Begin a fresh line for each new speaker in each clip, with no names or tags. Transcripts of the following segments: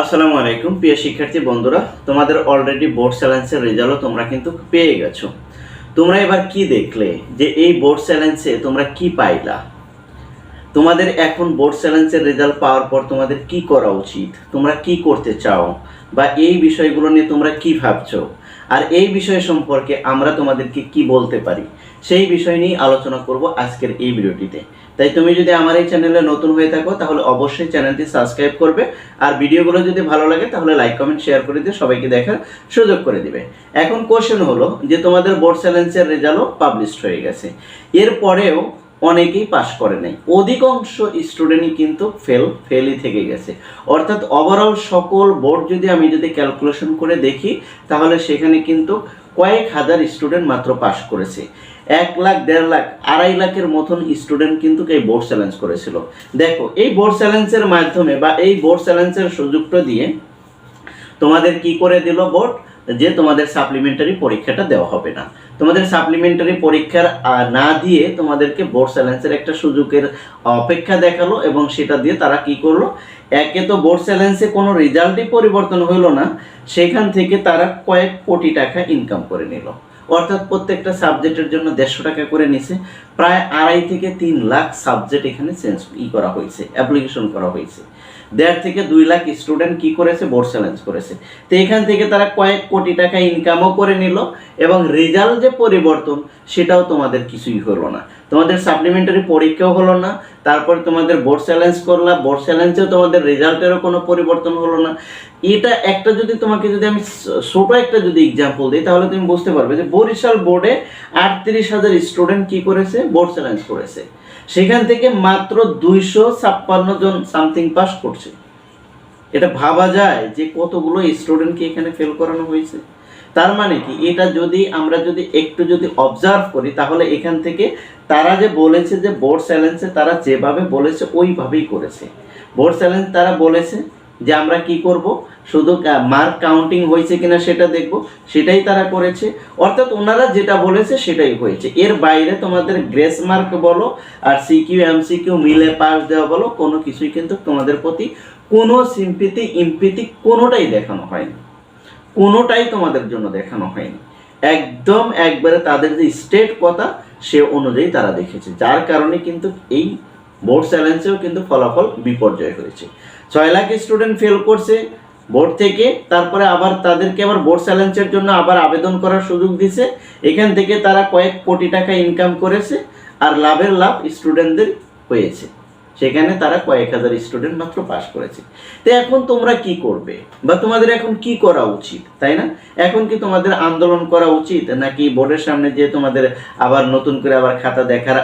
আসসালামু আলাইকুম, প্রিয় শিক্ষার্থী বন্ধুরা। তোমাদের অলরেডি বোর্ড চ্যালেঞ্জের রেজাল্টও তোমরা কিন্তু পেয়ে গেছো। তোমরা এবার কি দেখলে? যে এই বোর্ড চ্যালেঞ্জে তোমরা কি পাইলা? তোমাদের এখন বোর্ড চ্যালেঞ্জের রেজাল্ট পাওয়ার পর তোমাদের কি করা উচিত? তোমরা কি করতে চাও? বা এই বিষয়গুলো নিয়ে তোমরা কি ভাবছ? আর এই বিষয় সম্পর্কে আমরা তোমাদেরকে কি বলতে পারি? সেই বিষয় নিয়ে আলোচনা করব আজকের এই ভিডিওটিতে। তাই তুমি যদি আমার এই চ্যানেলে নতুন হয়ে থাকো, তাহলে অবশ্যই চ্যানেলটি সাবস্ক্রাইব করবে। আর ভিডিওগুলো যদি ভালো লাগে, তাহলে লাইক কমেন্ট শেয়ার করে দিয়ে সবাইকে দেখার সুযোগ করে দিবে। এখন কোশ্চেন হলো যে তোমাদের বোর্ড চ্যালেঞ্জের রেজাল্টও পাবলিশড হয়ে গেছে। এরপরেও অনেকেই পাশ করে নাই। অধিকাংশ স্টুডেন্টই কিন্তু ফেল ফেলই থেকে গেছে। অর্থাৎ ওভারঅল সকল বোর্ড যদি আমি যদি ক্যালকুলেশন করে দেখি, তাহলে সেখানে কিন্তু কয়েক হাজার স্টুডেন্ট মাত্র পাশ করেছে। এক লাখ, দেড় লাখ, আড়াই লাখের মতন স্টুডেন্ট কিন্তু এই বোর্ড চ্যালেঞ্জ করেছিল। দেখো, এই বোর্ড চ্যালেঞ্জের মাধ্যমে বা এই বোর্ড চ্যালেঞ্জের সুযোগটা দিয়ে তোমাদের কি করে দিল বোর্ড যে তোমাদের সাপ্লিমেন্টারি পরীক্ষাটা দেওয়া হবে না। তোমাদের সাপ্লিমেন্টারি পরীক্ষার না দিয়ে তোমাদেরকে বোর্ড চ্যালেঞ্জের একটা সুযোগের অপেক্ষা দেখাল এবং সেটা দিয়ে তারা কি করল? একে তো বোর্ড চ্যালেঞ্জে কোনো রেজাল্টই পরিবর্তন হলো না, সেখান থেকে তারা কয়েক কোটি টাকা ইনকাম করে নিল। অর্থাৎ প্রত্যেকটা সাবজেক্টের জন্য দেড়শো টাকা করে নিছে। প্রায় আড়াই থেকে তিন লাখ সাবজেক্ট এখানে চেঞ্জ ই করা হয়েছে অ্যাপ্লিকেশন করা হয়েছে। দেড় থেকে দুই লাখ স্টুডেন্ট কি করেছে? বোর্ড চ্যালেঞ্জ করেছে। তো এখান থেকে তারা কয়েক কোটি টাকা ইনকামও করে নিল এবং রেজাল্ট যে পরিবর্তন, সেটাও তোমাদের কিছুই হলো না। তোমাদের সাপ্লিমেন্টারি পরীক্ষাও হলো না, তারপরে তোমাদের বোর্ড চ্যালেঞ্জ করলা বোর্ড চ্যালেঞ্জেও তোমাদের রেজাল্টেরও কোনো পরিবর্তন হলো না। এটা একটা যদি তোমাকে যদি আমি ছোট একটা যদি এক্সাম্পল দিই, তাহলে তুমি বুঝতে পারবে যে বরিশাল বোর্ডে আটত্রিশ হাজার স্টুডেন্ট কি করেছে? বোর্ড চ্যালেঞ্জ করেছে। সেখান থেকে মাত্র দুইশো ছাপ্পান্ন জন সামথিং পাস করছে। এটা ভাবা যায় যে কতগুলো স্টুডেন্টকে এখানে ফেল করানো হয়েছে। তার মানে কি? এটা যদি, আমরা যদি একটু যদি অবজার্ভ করি, তাহলে এখান থেকে তারা যে বলেছে যে বোর্ড চ্যালেঞ্জে তারা যেভাবে বলেছে, ওইভাবেই করেছে। বোর্ড চ্যালেঞ্জ তারা বলেছে যে আমরা কি করব? শুধু মার্ক কাউন্টিং হয়েছে কিনা সেটা দেখব। সেটাই তারা করেছে। অর্থাৎ ওনারা যেটা বলেছে সেটাই হয়েছে। এর বাইরে তোমাদের গ্রেস মার্ক বলো আর সিকিউ এমসিকিউ মিলে পাস দেওয়া বলো, কোনো কিছুই কিন্তু তোমাদের প্রতি কোনো সিম্পিতি ইম্পিতি কোনোটাই দেখানো হয়নি। কোনোটাই তোমাদের জন্য দেখানো হয়নি। একদম একবারে তাদের যে স্টেট কথা, সে অনুযায়ী তারা দেখেছে। যার কারণে কিন্তু এই বোর্ড চ্যালেঞ্জেও কিন্তু ফলাফল বিপর্যয় হয়েছে। ছয় লাখ স্টুডেন্ট ফেল করছে বোর্ড থেকে, তারপরে আবার তাদেরকে আবার বোর্ড চ্যালেঞ্জের জন্য আবার আবেদন করার সুযোগ দিছে। এখান থেকে তারা কয়েক কোটি টাকা ইনকাম করেছে, আর লাভের লাভ স্টুডেন্টদের হয়েছে। সেখানে তারা কয়েক হাজার স্টুডেন্ট মাত্র পাশ করেছে। তো এখন তোমরা কি করবে? বা তোমাদের এখন কি করা উচিত? তাই না? এখন কি তোমাদের আন্দোলন করা উচিত? নাকি বোর্ডের সামনে যে তোমাদের আবার নতুন করে আবার খাতা দেখার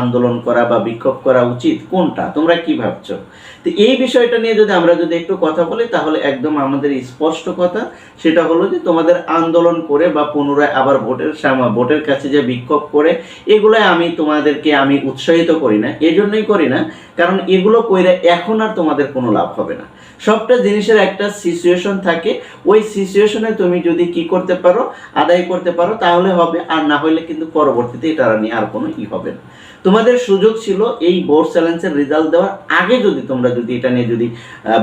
আন্দোলন করা বা বিক্ষোভ করা উচিত? কোনটা? তোমরা কি ভাবছ? তো এই বিষয়টা নিয়ে যদি আমরা যদি একটু কথা বলি, তাহলে একদম আমাদের স্পষ্ট কথা সেটা হলো যে তোমাদের আন্দোলন করে বা পুনরায় আবার ভোটের ভোটের কাছে যে বিক্ষোভ করে এগুলোই আমি তোমাদেরকে আমি উৎসাহিত করি না। এজন্যই করি না কারণ এগুলো কইরে এখন আর তোমাদের কোনো লাভ হবে না। সবটা জিনিসের একটা সিচুয়েশন থাকে। ওই সিচুয়েশনে তুমি যদি কি করতে পারো, আদায় করতে পারো, তাহলে হবে। আর না হলে কিন্তু পরবর্তীতে এটা নিয়ে আর কোনো ই হবে না। তোমাদের সুযোগ ছিল এই বোর্ড চ্যালেঞ্জের রেজাল্ট দেওয়ার আগে যদি তোমরা যদি এটা নিয়ে যদি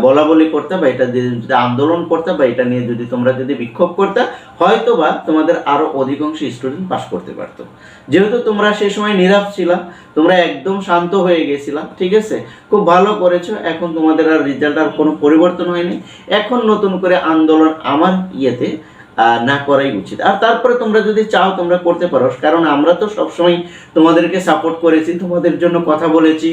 বলা বলি করতে বা এটা যদি আন্দোলন করতে বা এটা নিয়ে যদি তোমরা যদি বিক্ষোভ করতে হয়তো বা তোমাদের আরও অধিকাংশ স্টুডেন্ট পাশ করতে পারত। যেহেতু তোমরা সেই সময় নীরব ছিলা, তোমরা একদম শান্ত হয়ে গেছিলা, ঠিক আছে? খুব ভালো করেছ, এখন তোমাদের আর রেজাল্ট আর কোনো পরিবর্তন হয়নি। এখন নতুন করে আন্দোলন আমার ইয়েতে না করাই উচিত। আর তারপরে তোমরা যদি চাও তোমরা করতে পারো, কারণ আমরা তো সবসময় তোমাদেরকে সাপোর্ট করেছি, তোমাদের জন্য কথা বলেছি,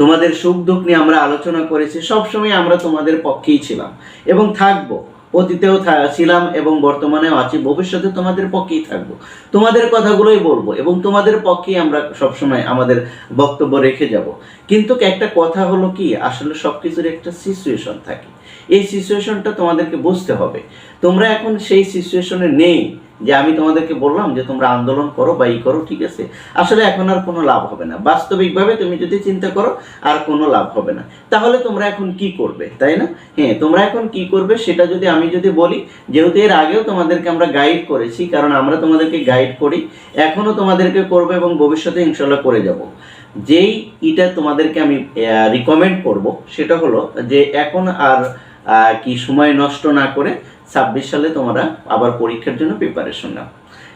তোমাদের সুখ দুঃখ নিয়ে আমরা আলোচনা করেছি, সবসময় আমরা তোমাদের পক্ষেই ছিলাম এবং থাকব। অতীতেও ছিলাম এবং বর্তমানেও আছি, ভবিষ্যতে তোমাদের পক্ষেই থাকব। তোমাদের কথাগুলোই বলব এবং তোমাদের পক্ষেই আমরা সবসময় আমাদের বক্তব্য রেখে যাব। কিন্তু একটা কথা হলো কি, আসলে সব কিছুর একটা সিচুয়েশন থাকে। এই সিচুয়েশনটা তোমাদেরকে বুঝতে হবে। তোমরা এখন সেই সিচুয়েশনে নেই। যে আমি তোমাদেরকে বললাম যে তোমরা আন্দোলন করো বা ই করো, ঠিক আছে? আসলে এখন আর কোনো লাভ হবে না। বাস্তবিকভাবে তুমি যদি চিন্তা করো, আর কোনো লাভ হবে না। তাহলে তোমরা এখন কি করবে, তাই না? হ্যাঁ তোমরা এখন কি করবে সেটা যদি আমি যদি বলি, যেহেতু এর আগেও তোমাদেরকে আমরা গাইড করেছি, কারণ আমরা তোমাদেরকে গাইড করি এখনও তোমাদেরকে করব এবং ভবিষ্যতে ইনশাল্লাহ করে যাব। যেই ইটা তোমাদেরকে আমি রিকমেন্ড করব, সেটা হলো যে এখন আর কি সময় নষ্ট না করে ছাব্বিশ সালে তোমরা আবার পরীক্ষার জন্য প্রিপারেশন নাও।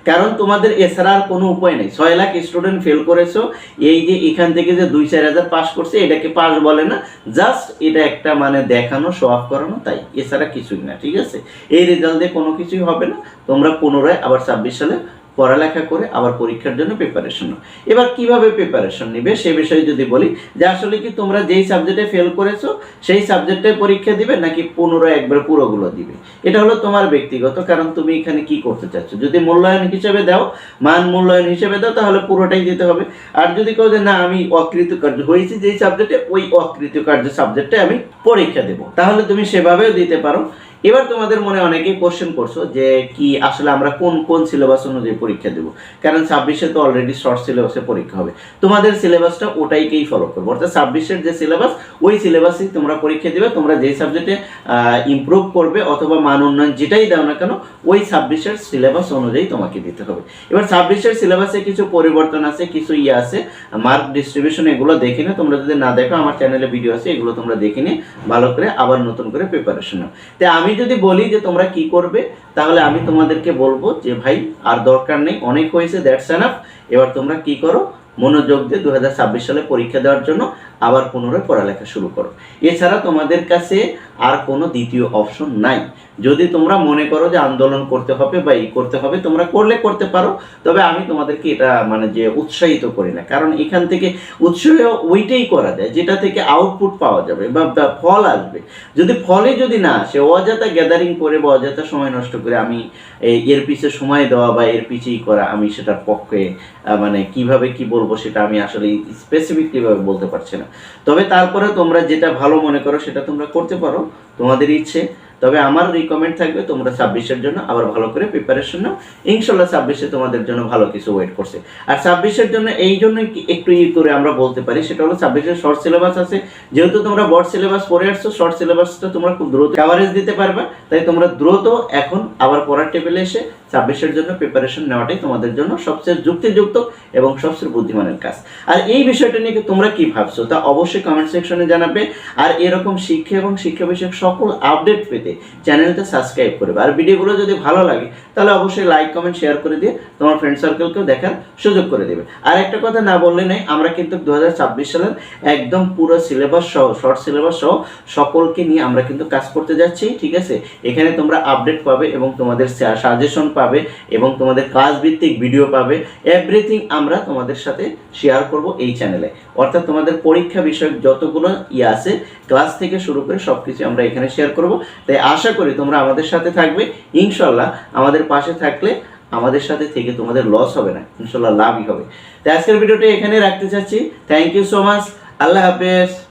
কারণ তোমাদের এছাড়া আর কোনো উপায় নেই। ছয় লাখ স্টুডেন্ট ফেল করেছ, এই যে এখান থেকে যে দুই চার হাজার পাস করছে, এটাকে পাস বলে না। জাস্ট এটা একটা মানে দেখানো শো অফ করানো, তাই। এছাড়া কিছুই না, ঠিক আছে? এই রেজাল্ট দিয়ে কোনো কিছুই হবে না। তোমরা পুনরায় আবার ছাব্বিশ সালে পড়ালেখা করে আবার পরীক্ষার জন্য প্রিপারেশন নাও। এবার কীভাবে প্রিপারেশন নেবে সে বিষয়ে যদি বলি, যে আসলে কি তোমরা যেই সাবজেক্টে ফেল করেছ, সেই সাবজেক্টে পরীক্ষা দিবে নাকি পুনরায় একবার পুরোগুলো দিবে? এটা হলো তোমার ব্যক্তিগত, কারণ তুমি এখানে কি করতে চাচ্ছ? যদি মূল্যায়ন হিসেবে দাও, মান মূল্যায়ন হিসেবে দাও, তাহলে পুরোটাই দিতে হবে। আর যদি কেউ যে না, আমি অকৃতকার্য হয়েছি যেই সাবজেক্টে ওই অকৃতকার্য সাবজেক্টে আমি পরীক্ষা দেবো। তাহলে তুমি সেভাবেও দিতে পারো। এবার তোমাদের মনে অনেকেই কোশ্চেন করছ যে কি আসলে আমরা কোন কোন সিলেবাস অনুযায়ী পরীক্ষা দেবো? কারণ ছাব্বিশে তো অলরেডি শর্ট সিলেবাসে পরীক্ষা হবে। তোমাদের সিলেবাসটা ওটাইকেই ফলো করব। অর্থাৎ ছাব্বিশের যে সিলেবাস ওই সিলেবাসেই তোমরা পরীক্ষা দেবে, তোমরা যেই সাবজেক্টে ইমপ্রুভ করবে অথবা মান উন্নয়ন যেটাই দাও না কেন, ওই ছাব্বিশের সিলেবাস অনুযায়ী তোমাকে দিতে হবে। এবার ছাব্বিশের সিলেবাসে কিছু পরিবর্তন আছে, কিছু ইয়ে আছে মার্ক ডিস্ট্রিবিউশন এগুলো দেখে নিও। তোমরা যদি না দেখো, আমার চ্যানেলে ভিডিও আছে, এগুলো তোমরা দেখে নিয়ে ভালো করে আবার নতুন করে প্রিপারেশন নাও। তাই আমি যদি বলি যে তোমরা কি করবে, তাহলে আমি তোমাদেরকে বলব যে ভাই, আর দরকার নেই, অনেক হয়েছে দ্যাটস এনাফ এবার তোমরা কি করো, মনোযোগ দিয়ে দু হাজার ছাব্বিশ সালে পরীক্ষা দেওয়ার জন্য আবার পুনরায় পড়ালেখা শুরু করো। এছাড়া তোমাদের কাছে আর কোনো দ্বিতীয় অপশন নাই। যদি তোমরা মনে করো যে আন্দোলন করতে হবে বা এই করতে হবে, তোমরা করলে করতে পারো, তবে আমি তোমাদেরকে এটা মানে যে উৎসাহিত করি না। কারণ এখান থেকে উৎসাহ ওইটাই করা যায় যেটা থেকে আউটপুট পাওয়া যাবে বা ফল আসবে। যদি ফলে যদি না আসে, অযথা গ্যাদারিং করে বা অযথা সময় নষ্ট করে আমি এর পিছে সময় দেওয়া বা এর পিছেই করা আমি সেটার পক্ষে মানে কীভাবে কি বলব সেটা আমি আসলে স্পেসিফিকলিভাবে বলতে পারছি না। তবে তারপরে তোমরা যেটা ভালো মনে করো সেটা তোমরা করতে পারো। তোমাদের ইচ্ছে। তবে আমার রিকমেন্ড থাকবে, তোমরা ছাব্বিশের জন্য আবার ভালো করে প্রিপারেশন নাও। ইনশাল্লাহ ছাব্বিশে তোমাদের জন্য ভালো কিছু ওয়েট করছে। আর ছাব্বিশের জন্য এই জন্য একটু ই করে আমরা বলতে পারি, সেটা হলো ছাব্বিশের শর্ট সিলেবাস আছে। যেহেতু তোমরা বড় সিলেবাস পড়ে আসছো শর্ট সিলেবাসটা তোমরা খুব দ্রুত কাভারেজ দিতে পারবে। তাই তোমরা দ্রুত এখন আবার পড়ার টেবিলে এসে ছাব্বিশের জন্য প্রিপারেশন নেওয়াটাই তোমাদের জন্য সবচেয়ে যুক্তিযুক্ত এবং সবচেয়ে বুদ্ধিমানের কাজ। আর এই বিষয়টা নিয়ে তোমরা কি ভাবছ? তা অবশ্যই কমেন্ট সেকশনে জানাবে। আর এরকম শিক্ষা এবং শিক্ষা বিষয়ক সকল আপডেট পেতে চ্যানেলটা সাবস্ক্রাইব করবে। আর ভিডিওগুলো যদি ভালো লাগে, তাহলে অবশ্যই লাইক কমেন্ট শেয়ার করে দিয়ে তোমার ফ্রেন্ড সার্কেলকেও দেখার সুযোগ করে দেবে। আর একটা কথা না বললে নেই আমরা কিন্তু দু হাজার ছাব্বিশ সালের একদম পুরো সিলেবাস সহ শর্ট সিলেবাস সহ সকলকে নিয়ে আমরা কিন্তু কাজ করতে যাচ্ছি, ঠিক আছে? এখানে তোমরা আপডেট পাবে এবং তোমাদের সাজেশন পাবে এবং তোমাদের ক্লাস ভিত্তিক ভিডিও পাবে। এভরিথিং আমরা তোমাদের সাথে শেয়ার করব এই চ্যানেলে অর্থাৎ তোমাদের পরীক্ষা বিষয়ক যতগুলো ইয়ে আছে ক্লাস থেকে শুরু করে সব কিছু আমরা এখানে শেয়ার করব। তাই আশা করি তোমরা আমাদের সাথে থাকবে। ইনশাল্লাহ আমাদের পাশে থাকলে আমাদের সাথে থেকে তোমাদের লস হবে না। ইনশাল্লাহ লাভই হবে। তাই আজকের ভিডিওটা এখানে রাখতে চাচ্ছি। থ্যাংক ইউ সো মাচ আল্লাহ হাফেজ।